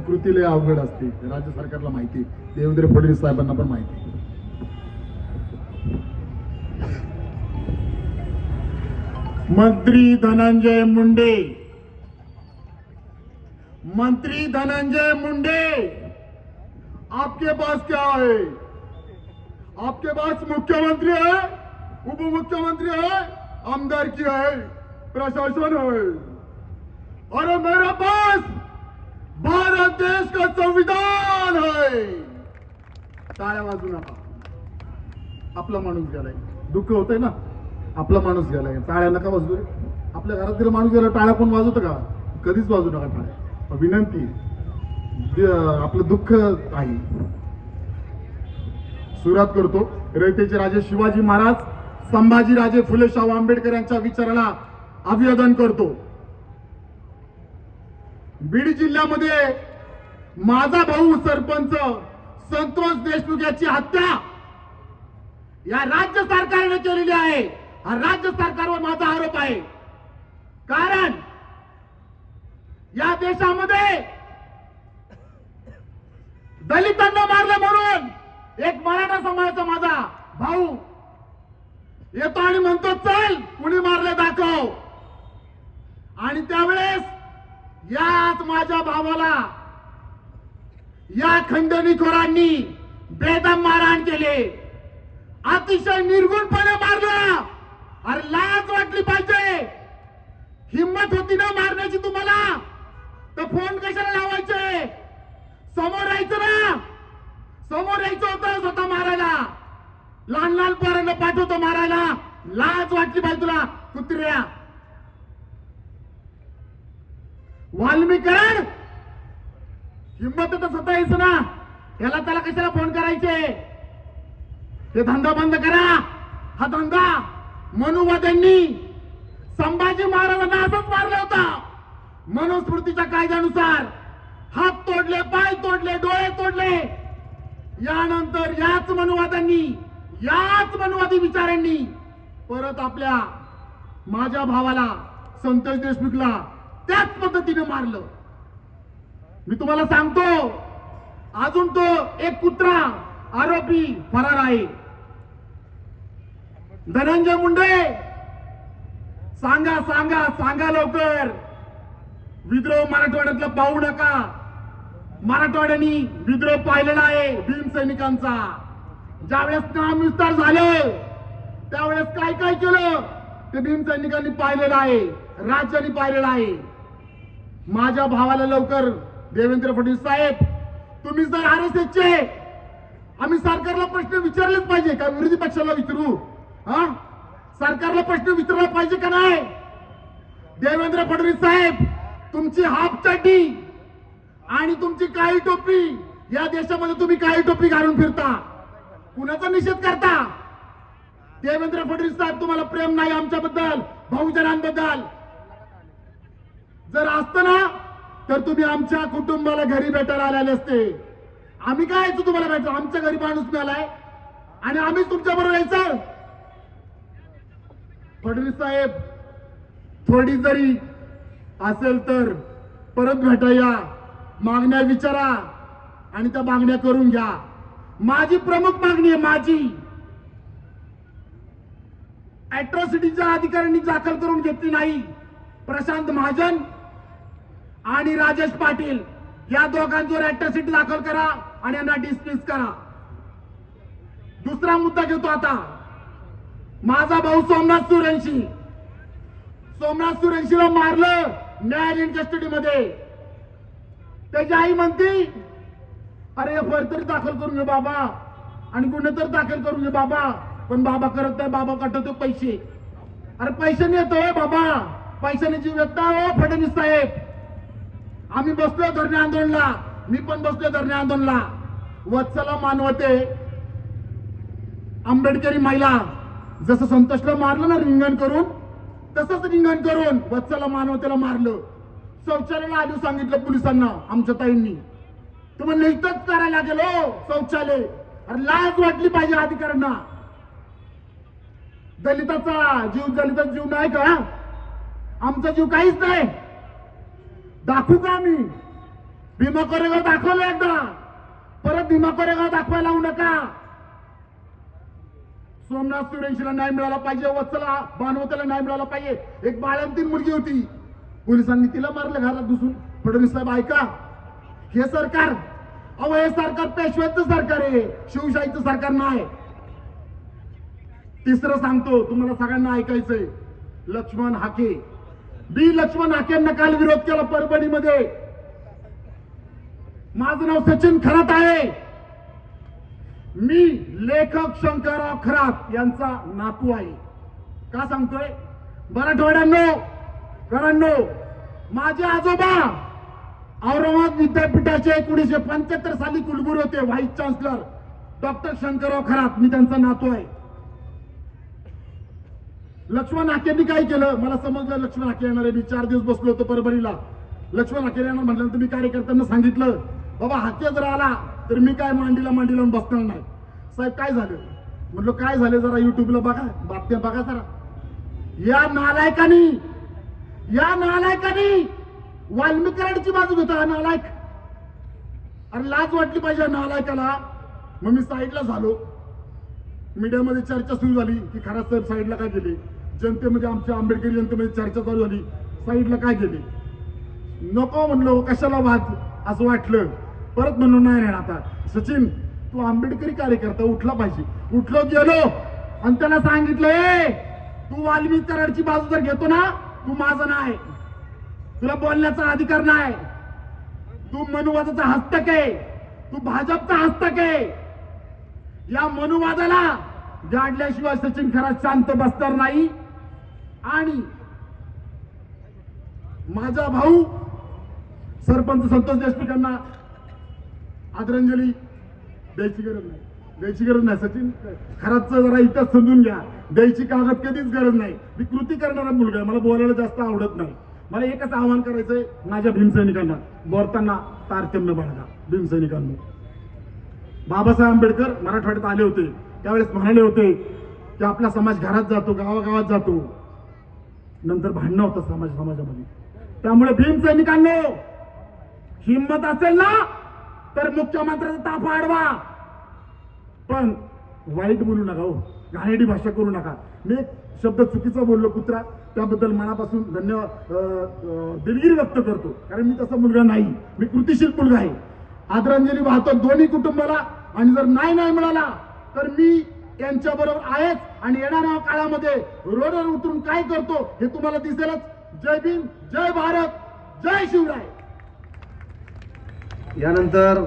त्यांची कृती लय अवघड असते. राज्य सरकारला माहिती. देवेंद्र फडणवीस साहेबांना पण माहिती. मंत्री धनंजय मुंडे. मंत्री धनंजय मुंडे. आपके पास क्या है? आपके पास मुख्यमंत्री है? उप मुख्यमंत्री है? आमदार की है? प्रशासन है? अरे मेरे पास भारत देश का संविधान है। टाळ्या वाजू नका. आपला माणूस गेलाय. दुःख होतंय ना? आपला माणूस गेलाय. टाळ्या नका वाजू रे. आपल्या घरातील माणूस गेला टाळ्या कोण वाजवतं का? कधीच वाजू नका टाळ्या. विनंती आपलं दुःख आहे. सुरुवात करतो. रयतेचे राजे शिवाजी महाराज संभाजी राजे फुले शाहू आंबेडकर यांच्या विचाराला अभिवादन करतो. बीड जिल्ह्यामध्ये माझा भाऊ सरपंच संतोष देशमुख याची हत्या या राज्य सरकारने केलेली आहे. हा राज्य सरकारवर माझा आरोप आहे. कारण या देशामध्ये दलितांना मारलं म्हणून एक मराठा समाजाचा माझा भाऊ येतो आणि म्हणतो चल कुणी मारले दाखव. आणि त्यावेळेस याच माझ्या भावाला या खंडणीखोरांनी बेदम मारहाण केले. अतिशय निर्गुणपणे मारलं. अरे लाज वाटली पाहिजे. हिंमत होती ना मारण्याची तुम्हाला? तर फोन कशाला लावायचे? समोर यायचं ना? समोर यायचं होतं स्वतः मारायला. लहान लहान पोरांना पाठवतो मारायला. लाज वाटली पाहिजे तुला कुत्र्या. वाल्मीकरण हिंमत तर स्वतः ना. याला त्याला कशाला फोन करायचे? हे धंदा बंद करा. हा धंदा मनुवाद्यांनी संभाजी महाराजांना असंच मारला होता. मनुस्मृतीच्या कायद्यानुसार हात तोडले पाय तोडले डोळे तोडले. यानंतर याच मनुवाद्यांनी याच मनुवादी विचारांनी परत आपल्या माझ्या भावाला संतोष देशमुखला त्याच पद्धतीने मारलं. मी तुम्हाला सांगतो अजून तो एक कुत्रा आरोपी फरार आहे. धनंजय मुंडे सांगा सांगा सांगा लवकर. विद्रोह मराठवाड्यातला पाहू नका. मराठवाड्यानी विद्रोह पाहिलेला आहे भीम सैनिकांचा. ज्यावेळेस काम विस्तार झालं त्यावेळेस काय काय केलं? ते भीम सैनिकांनी पाहिलेलं आहे राज्यांनी पाहिलेलं आहे. माझ्या भावाला लवकर देवेंद्र फडणवीस साहेब तुम्ही जर आर एस एसचे आम्ही सरकारला प्रश्न विचारलेच पाहिजे का विरोधी पक्षाला विचारू? हा? सरकारला प्रश्न विचारला पाहिजे का नाही? देवेंद्र फडणवीस साहेब तुमची हाफ चड्डी आणि तुमची काळी टोपी या देशामध्ये तुम्ही काळी टोपी घालून फिरता. कुणाचा निषेध करता? देवेंद्र फडणवीस साहेब तुम्हाला प्रेम नाही आमच्याबद्दल बहुजनांबद्दल. जर असतं ना तर तुम्ही आमच्या कुटुंबाला घरी भेटायला आलेले असते. आम्ही काय यायचो तुम्हाला भेटतो आमच्या घरी माणूस मिळालाय. आणि आम्हीच तुमच्या बरोबर यायचं फडणवीस साहेब थोडी जरी असेल तर परत भेटाया मागण्या विचारा आणि त्या मागण्या करून घ्या. माझी प्रमुख मागणी आहे माझी. अॅट्रॉसिटीच्या अधिकाऱ्यांनी दाखल करून घेतली नाही. प्रशांत महाजन आणि राजेश पाटील या दोघांवर अॅट्रॉसिटी दाखल करा आणि यांना डिसमिस करा. दुसरा मुद्दा घेतो आता. माझा भाऊ सोमनाथ सुरेंशी. सोमनाथ सुरेंशीला मारलं न्यायालयीन कस्टडीमध्ये. त्याची आई म्हणते अरे एफ तरी दाखल करून घे बाबा. आणि गुन्हे तर दाखल करून घे बाबा. पण बाबा करत नाही बाबा कटवतो पैसे. अरे पैशाने येतोय हो बाबा. पैशाने जीव व्यक्त हो फडणवीस साहेब. आम्ही बसलोय धरणे आंदोलनला. मी पण बसलोय धरणे आंदोलनला. वत्सला मानवते. आंबेडकरी महिला जसं संतोषला मारलं ना रिंगण करून तसंच रिंगण करून वत्सला मानवतेला मारलं. शौचालयाला आधी सांगितलं पोलिसांना आमच्या ताईंनी. तुम्हाला इथंच करायला गेलो हो, शौचालय. अरे लाज वाटली पाहिजे अधिकाऱ्यांना. दलिताचा जीव दलिताचा जीव नाही का? आमचा जीव काहीच नाही. दाखवू का आम्ही भीमा कोरेगाव दाखवलं एकदा. परत भीमा कोरेगाव दाखवायला लावू नका. सोमनाथ सुरेशला नाही मिळाला पाहिजे वत्सला बानवतेला नाही मिळाला पाहिजे. एक बाळंतीन मुलगी होती. पोलिसांनी तिला मारलं घरात घुसून. फडणवीस साहेब ऐका. हे सरकार अहो हे सरकार पेशव्याचं सरकार आहे. शिवशाहीचं सरकार नाही. तिसरं सांगतो तुम्हाला सगळ्यांना ऐकायचंय. लक्ष्मण हाके. बी लक्ष्मण आकेंना काल विरोध केला परभणीमध्ये. माझं नाव सचिन खरात आहे. मी लेखक शंकरराव खरात यांचा नातू आहे. का सांगतोय? मराठवाड्यांनो करांनो माझे आजोबा औरंगाबाद विद्यापीठाचे एकोणीशे पंच्याहत्तर साली कुलगुरू होते vice chancellor doctor Shankarrao Kharat. मी त्यांचा नातू आहे. लक्ष्मण हाकेंनी काय केलं? मला समजलं लक्ष्मण हाके येणार. आहे मी चार दिवस बसलो होतो परभणीला. लक्ष्मण हाके येणार म्हटल्यानंतर मी कार्यकर्त्यांना सांगितलं बाबा हाके जर आला तर मी काय मांडीला मांडी लावून बसणार नाही. साहेब काय झालं? म्हटलं काय झालं जरा युट्यूबला बघा बातम्या बघा जरा. या नालायकानी या नालायकानी वाल्मिकराडची बाजू घेतो हा नालायक. अरे लाज वाटली पाहिजे नालायकाला. मग मी साईडला झालो. मीडियामध्ये चर्चा सुरू झाली की खरा साहेब साईडला काय केली जनतेमध्ये आमच्या आंबेडकरी जनतेमध्ये चर्चा चालू झाली. साईडला काय केली? नको म्हणलो कशाला वाद? असं वाटलं. परत म्हणलो नाही नाही आता. सचिन तू आंबेडकरी कार्यकर्ता उठला पाहिजे. उठलो गेलो. आणि त्याला सांगितलं ए तू वाल्मी कराडची बाजू जर घेतो ना तू माझं नाही. तुला बोलण्याचा अधिकार नाही. तू मनुवादाचा हस्तक आहे. तू भाजपचा हस्तक आहे. या मनुवादाला गाडल्याशिवाय सचिन खरा शांत बसणार नाही. आणि माझा भाऊ सरपंच संतोष देशमुखांना आदरांजली द्यायची गरज नाही. द्यायची गरज नाही सचिन. खराच जरा इथं समजून घ्या. द्यायची कागद कधीच गरज नाही. मी कृती करणारा मुलगा आहे. मला बोलायला जास्त आवडत नाही. मला एकच आव्हान करायचंय माझ्या भीमसैनिकांना. बोलताना तारतम्य बाळगा भीमसैनिकांना. बाबासाहेब आंबेडकर मराठवाड्यात आले होते. त्यावेळेस म्हणाले होते की आपला समाज घरात जातो गावागावात जातो. नंतर भांडणं होतं समाज समाजामध्ये. त्यामुळे भीम सैनिकांनो हिंमत असेल ना तर मुख्यमंत्र्याचा ताप वाढवा पण वाईट बोलू नका हो. घाणेडी भाषा करू नका. मी एक शब्द चुकीचा बोललो कुत्रा. त्याबद्दल मनापासून धन्यवाद दिलगिरी व्यक्त करतो. कारण मी तसा मुलगा नाही. मी कृतिशील मुलगा आहे. आदरांजली वाहतो. दोन्ही कुटुंबाला. आणि जर नाही नाही मिळाला तर मी त्यांच्या बरोबर आहेच आणि येणाऱ्या काळामध्ये रोडवर उतरून काय करतो हे तुम्हाला दिसेलच. जय भीम जय भारत जय शिवराय. यानंतर